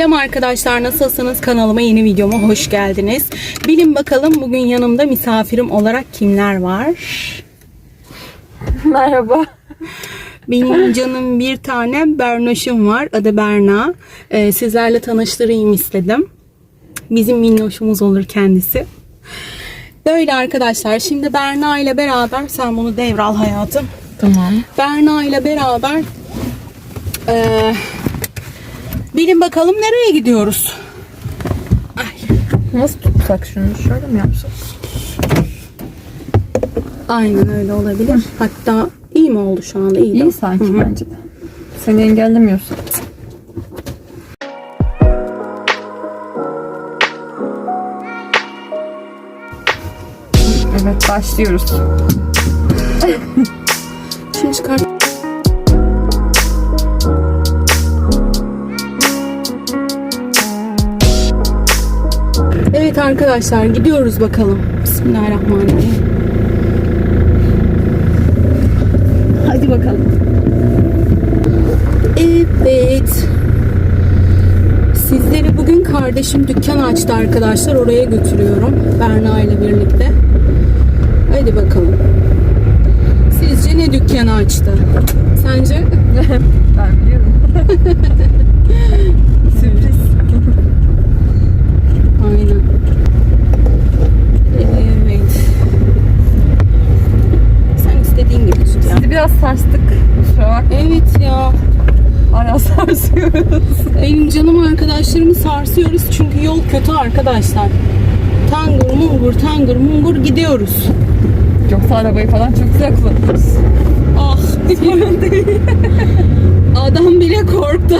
Selam arkadaşlar nasılsınız kanalıma yeni videoma hoş geldiniz. Bilin bakalım bugün yanımda misafirim olarak kimler var? Merhaba. Benim canım bir tane Bernoş'um var adı Berna. Ee, sizlerle tanıştırayım istedim. Bizim minnoşumuz olur kendisi. Böyle arkadaşlar şimdi Berna ile beraber sen bunu devral hayatım. Tamam. Berna ile beraber eee bilin bakalım nereye gidiyoruz? Nasıl tutsak şunu? Şöyle mi yapsak? Aynen öyle olabilir. Hatta iyi mi oldu şu anda? İyi. İyi sanki Hı hı. bence de. Seni engellemiyorsun. Evet başlıyoruz. Arkadaşlar gidiyoruz bakalım. Bismillahirrahmanirrahim. Hadi bakalım. Evet. Sizleri bugün kardeşim dükkan açtı arkadaşlar. Oraya götürüyorum. Berna ile birlikte. Hadi bakalım. Sizce ne dükkanı açtı? Sence? Ben biliyorum. Sürpriz. Aynen. Evet. Sen istediğin gibi tut ya. Sizi biraz sarstık. Kusura bakma. Evet ya. Ara sarsıyoruz. Benim canım arkadaşlarımı sarsıyoruz çünkü yol kötü arkadaşlar. Tangır mungur tangır mungur gidiyoruz. Yoksa arabayı falan çok güzel kullanırız. Ah. Adam bile korktu.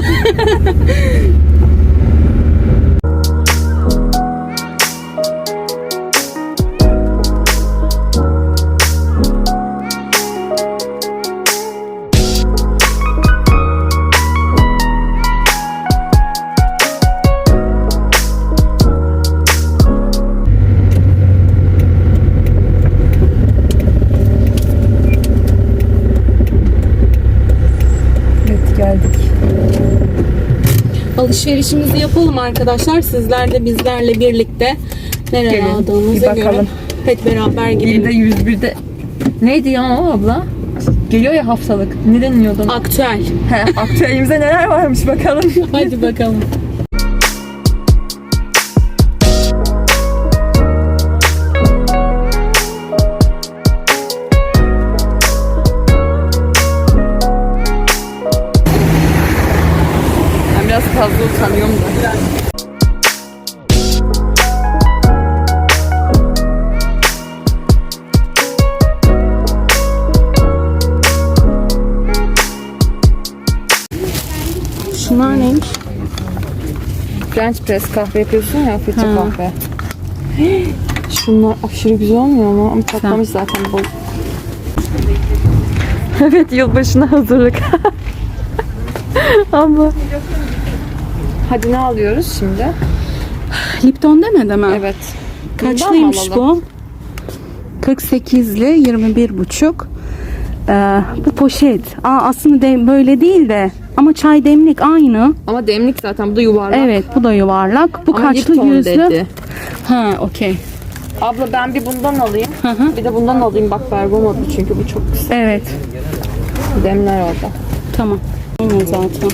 Alışverişimizi yapalım arkadaşlar. Sizler de bizlerle birlikte nereye Gelin, aldığımızı bir bakalım. görün. Hep beraber gidelim. De 101'de neydi ya o abla? Geliyor ya haftalık. Ne deniyordu? ona? Aktüel. He, aktüelimizde neler varmış bakalım. Hadi bakalım. French press kahve yapıyorsun ya, filtre Ha. kahve. Şunlar aşırı güzel olmuyor mu? Ama patlamış zaten bu. evet, yılbaşına hazırlık. Abla. Hadi ne alıyoruz şimdi? Lipton demedi mi? Evet. Kaçlıymış Bundan mı alalım? bu? 48'li 21 buçuk. Ee, bu poşet. Aa, aslında de, böyle değil de ama çay demlik aynı. Ama demlik zaten bu da yuvarlak. Evet bu da yuvarlak. Bu Ama kaçlı Lipton yüzlü? dedi. Ha okey. Abla ben bir bundan alayım. Hı hı. Bir de bundan alayım. Bak bergamotlu çünkü bu çok güzel. Evet Demler orada. tamam. Aynen zaten.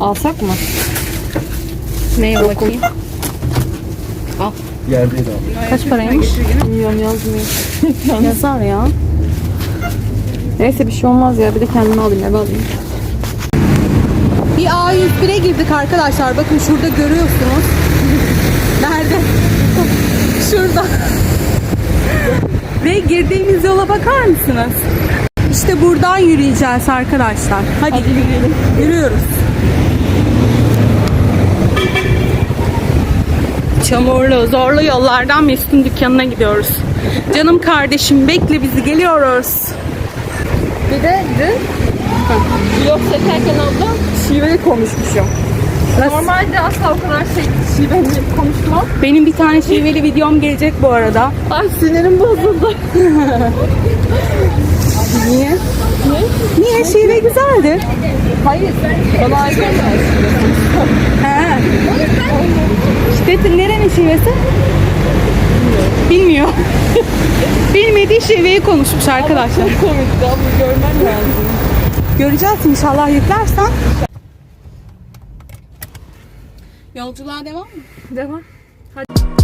Alsak mı? Neye bakayım? Al. Yerdeydi abi. Kaç paraymış? Bilmiyorum yazmıyor. Yazar ya. Neyse bir şey olmaz ya. Bir de kendime alayım eve alayım. Bir A101'e girdik arkadaşlar. Bakın şurada görüyorsunuz. Nerede? Şurada. Ve girdiğimiz yola bakar mısınız? İşte buradan yürüyeceğiz arkadaşlar. Hadi, yürüyelim. Yürüyoruz. Çamurlu, zorlu yollardan Mesut'un dükkanına gidiyoruz. Canım kardeşim bekle bizi geliyoruz. Bir de dün vlog çekerken abla şiveli konuşmuşum. Normalde asla o kadar şey şiveli konuşmam. Benim bir tane şiveli videom gelecek bu arada. Ay sinirim bozuldu. Niye? Niye? Şive güzeldir. Hayır bana olmaz. He. şivesi? Bilmiyor. Bilmediği şiveyi konuşmuş arkadaşlar. Çok komikti ama görmen lazım. Göreceğiz inşallah yüklersen. Yolculuğa devam mı? Devam. Usta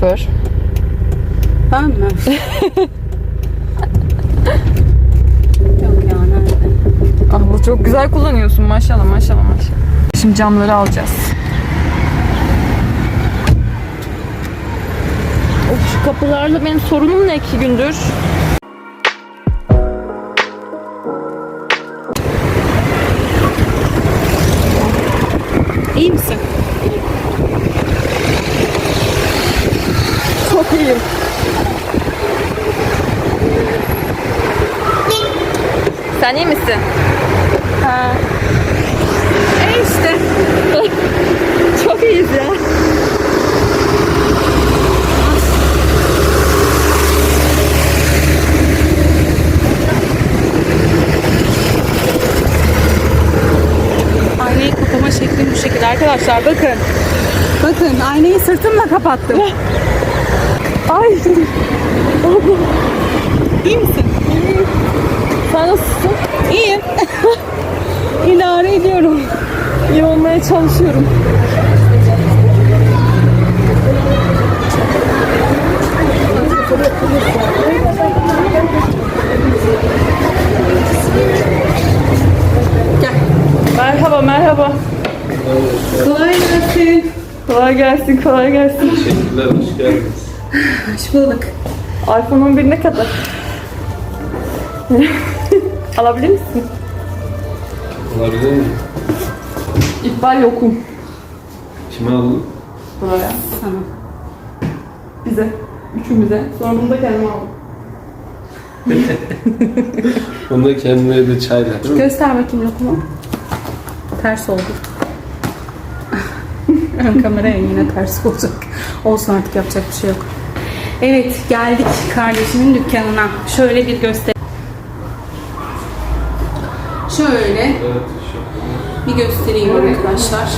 şoför. Ben mi? Yok ya nerede? Abla çok güzel kullanıyorsun maşallah maşallah maşallah. Şimdi camları alacağız. Of şu kapılarla benim sorunum ne iki gündür? İyiyim. Sen iyi misin? Ha. E işte. Çok iyiyiz ya. Aynayı kapama şekli bu şekilde arkadaşlar bakın. Bakın aynayı sırtımla kapattım. Ay. İyi misin? Sen nasılsın? İyiyim. İdare ediyorum. İyi olmaya çalışıyorum. Gel. Merhaba merhaba. Kolay gelsin. Kolay gelsin kolay gelsin. Teşekkürler, hoş geldiniz. Hoş bulduk. iPhone 11 ne kadar? Alabilir misin? Olabilir mi? İkbal yokum. Kime aldın? Buraya. Tamam. Bize. Üçümüze. Sonra bunu da kendime aldım. Bunda kendine de çayla değil mi? Göster bakayım lokumu. Ters oldu. Ön kameraya yine ters olacak. Olsun artık yapacak bir şey yok. Evet geldik kardeşimin dükkanına. Şöyle bir göster. Şöyle bir göstereyim arkadaşlar.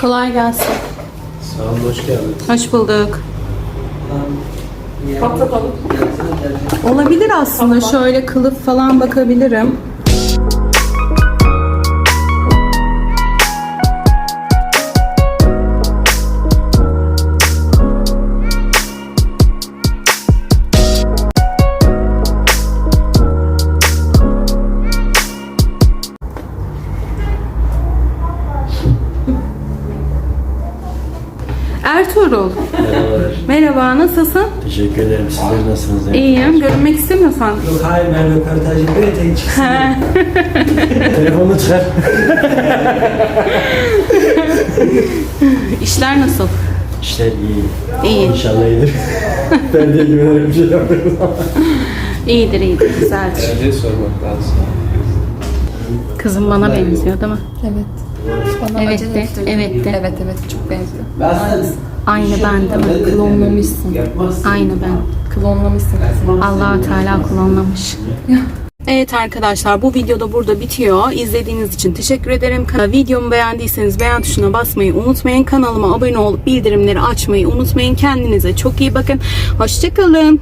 Kolay gelsin. Sağ olun, hoş geldiniz. Hoş bulduk. Olabilir aslında. Şöyle kılıf falan bakabilirim. Ertuğrul. Merhabalar. Merhaba, nasılsın? Teşekkür ederim. Sizler nasılsınız? İyiyim. Görünmek istemiyorsan. Yok hayır ben röportaj yapıyorum. Tek çıksın. Telefonu çıkar. İşler nasıl? İşler iyi. İyi. İnşallah iyidir. ben de güvenerek bir şey yapıyorum ama. İyidir, iyidir. Güzeldir. Derdi sormak lazım. Kızım bana benziyor değil mi? Evet. Bana Evet acele de, evet de. Evet evet çok benziyor. Aynı ben değil mi? Klonlamışsın. Aynı ben. Klonlamışsın allah Teala kullanmamış. Evet arkadaşlar bu videoda burada bitiyor. İzlediğiniz için teşekkür ederim. Videomu beğendiyseniz beğen tuşuna basmayı unutmayın. Kanalıma abone olup bildirimleri açmayı unutmayın. Kendinize çok iyi bakın. Hoşçakalın.